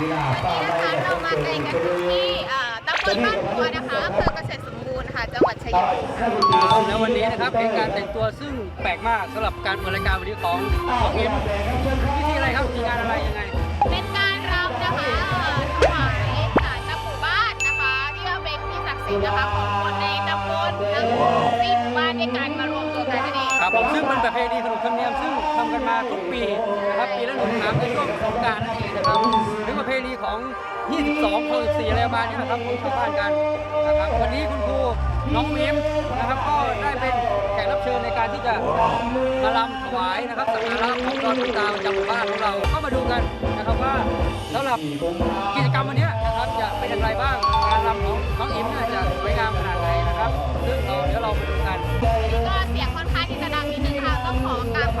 วยนะคะวันนี้นะคะเรามาไกลกันที่ตำบลบ้านครัวนะคะอำเภอเกษตรสมบูรณ์ค่ะจังหวัดชัยภูมิค่ะครับแล้ววันนี้นะครับเป็นการแต่งตัวซึ่งแปลกมากสำหรับการเปิดรายการวันนี้ของของเอ็มพิธีอะไรครับมีงานอะไรยังไง เป็นการรำนะคะถวายศาลตาปู่บ้านนะคะที่เป็นที่ศักดิ์สิทธิ์นะคะของคนในตำบลทั้งสี่หมู่บ้านด้วยกันมารวม ครับผมซึ่งเป็นประเพณีขนบธรรมเนียมซึ่งทำกันมาทุกปีนะครับปีละหนึ่งครั้งในช่วงสงกรารนั่นเองนะครับหรือประเพณีของ 22ข้อ14อะไรประมาณนี้นะครับของชาวบ้านกันนะครับวันนี้คุณครูน้องเมมนะครับก็ได้เป็นแขกรับเชิญในการที่จะมาลำถวายนะครับสักการะของดอนตุตาประจำหมู่บ้านของเราก็มาดูกันนะครับว่าสำหรับกิจกรรมวันนี้นะครับจะเป็นอย่างไรบ้างการรำของน้องอิมเนี่ยจะสวยงามขนาดไหนนะครับซึ่งเราเดี๋ยวเราไปดูกันก็เสียง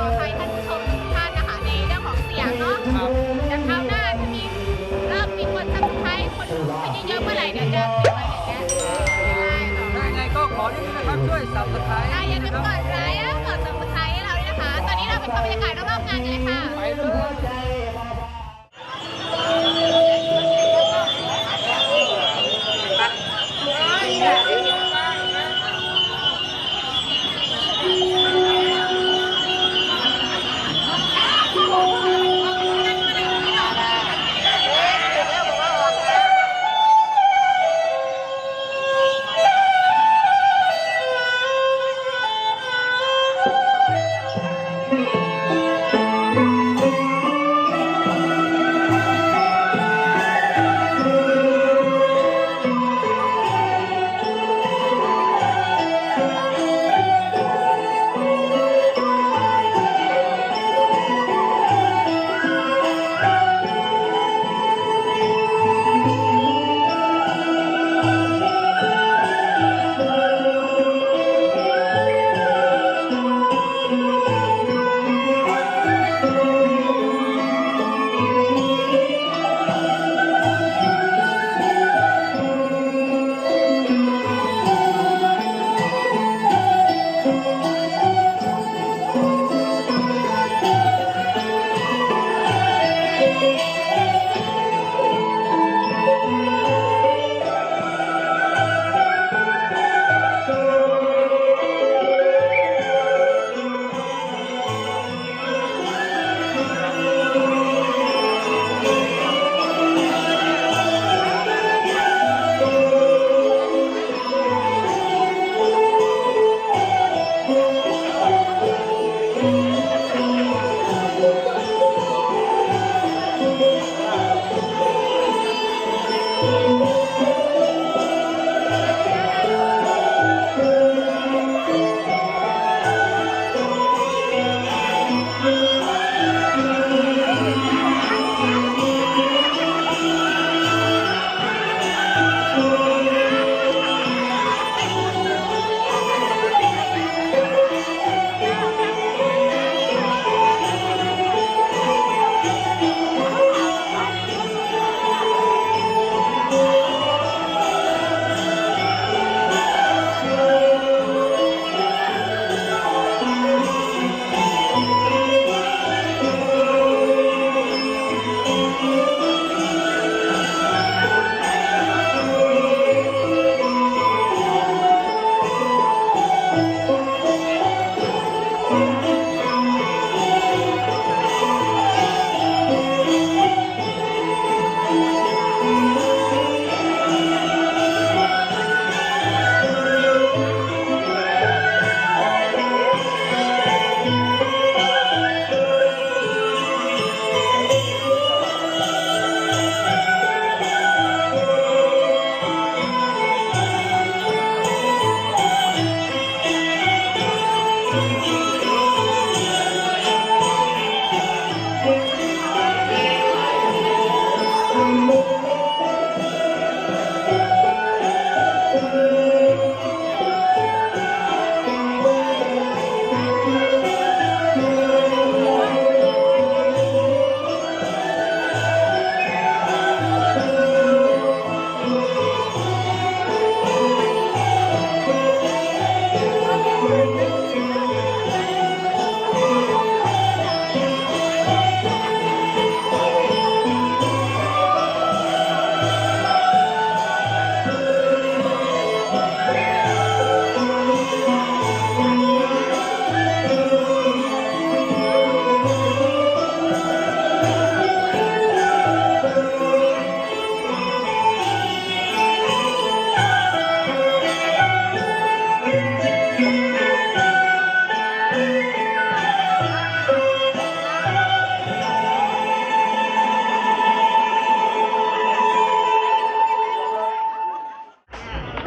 ขออภัยท่านผู้ชมทุกท่านนะคะในเรื่องของเสียงเนาะครับแต่คราวหน้าจะมีเริ่มมีคนสับสไครต์คนดูขึ้เยอะๆเมื่อไหร่เดี๋ยวจะเป็นอะไรอย่างเงี้ยได้ค่ะถ้ไงก็ขอนิดนึงนะครับช่วยสับสไครต์อะอย่าลืมครับกดไลค์กดสับสไครต์ให้เราด้วยนะคะ ตอนนี้เราไปชมบรรยากาศรอบๆงานกันเลยค่ะ ไปเลย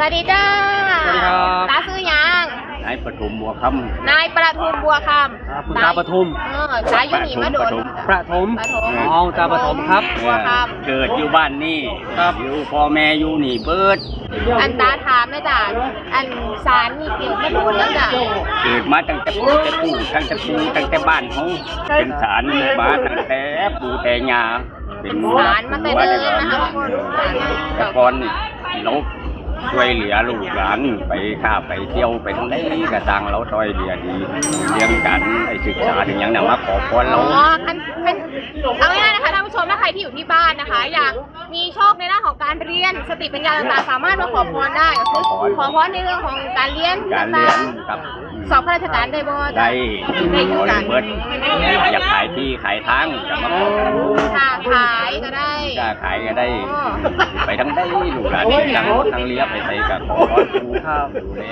วัสดีจ้าสวัสดีครับ ตาซื้อยังนายปฐมบัวคนายประทุมบัวคครับำคุณตาปทุม เออตาอยู่นี่มาโดนประถมประถม อ๋อตาปฐมครับำบัวคเกิดอยู่บ้านนี่ครับ อยู่พ่อแม่อยู่นี่เบิดำอันตาถามนะจ๊ะอันสารนี่เกี่ยวมาโดนแล้วจ้ะเกิดมาตั้งแต่ปู่แต่ปู่ตั้งแต่ปู่ตั้งแต่บ้านเขาเป็นสารมาตั้งแต่ปู่แต่ยาเป็นสารมาแต่เดินนะคะทุกคนสารมาแต่ก่อนนี่เรา ช่วยเหลือลูกหลานไปข้าไปเที่ยวไปทั้งไหนกระตังเราช่วยเหลือดีเรื่องการไอ้ศึกษาถึงอย่างนั้นมาขอพรอ๋เราอคันเป็นเอาง่ายๆนะคะท่านผู้ชมถ้าใครที่อยู่ที่บ้านนะคะ อยากมีโชคในด้านของการเรียนสติปัญญาต่างๆ สามารถมาขอพรได้ก็คือขอพรในเรื่องของการเรียนการเรียนต่างครับๆ สอบข้าราชการได้บ่จ๊ะได้ได้ทุกการเบิดอยากขายที่ขายทางจะมาขอค้าขายก็ได้กล้าขายก็ได้อ๋อไปทั้งได้ลูกหลานนี่ทั้งทั้งเลี้ยไปใส่กับขอพรครูข้าวดูแล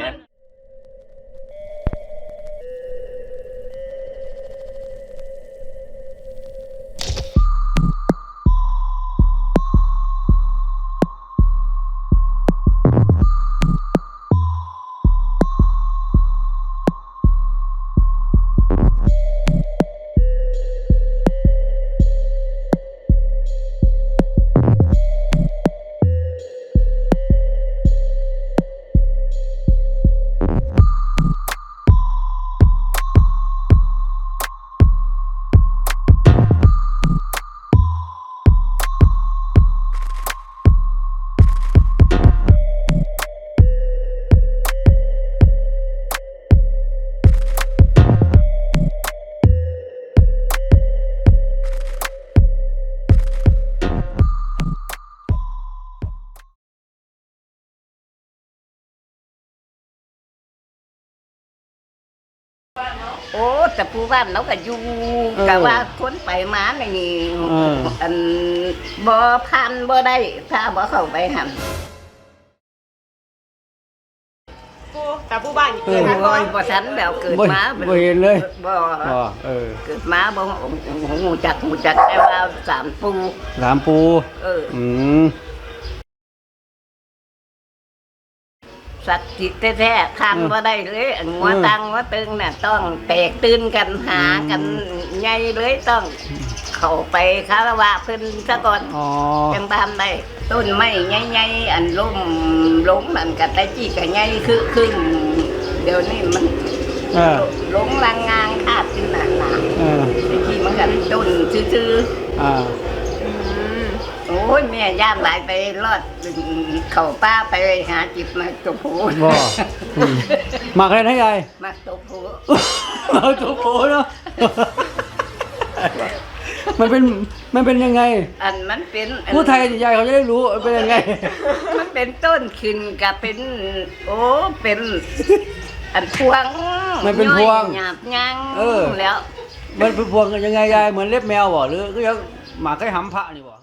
โอ้แต่ผู้บ้านเราก็อยู่เออก็ว่าคนไปมาในนี่เอออันบ่พันบ่ได้ ถ้าบ่เข้าไปหันแต่ผู้บ้านเออบ่บ่ทันแล้วเกิดบ่มาบ่เห็นเลย บ่อ๋อเออเกิดมาบ่หูจักหูจักแต่ว่าสามปูสามปู เออ อืม สัตว์จิตแท้ๆคันบ่ได้เลยอันหัวเออตังหัวตึงน่ะ ต้องแตกตื่นกันหากันใหญ่เลยต้อง เข้าไปคารวะเพิ่นซะก่อนอ๋อ จังบ้านได้ต้นไม้ใหญ่ๆอันล้มล้มนั่นกับแต่จี้กับใหญ่คือคือเดี๋ยวนี้มันเออ หลงลางงางคาดขึ้นหนาหนาเออแต่จี้มันกันต้นซื่ออ่าๆ โอ้ยแม่ย่านหลายไปรอดเข้าป้าไปหาจิบมาตัวผู้บ่อืมมาใครนะยาย มาตัวผู้เอาตัวโผเนาะ มันเป็นมันเป็นยังไง อันมันเป็นอันผู้ไทยใหญ่เขาจะได้รู้เป็นยังไง มันเป็นต้นขึ้นกับเป็น โอ้เป็น อันพวงมันเป็นพวงย่อยหยาบยังเออ แล้ว มันเป็นพวงกันยังไงยายเหมือนเล็บแมวบ่หรือก็ยังหมาไก่หำพระนี่บ่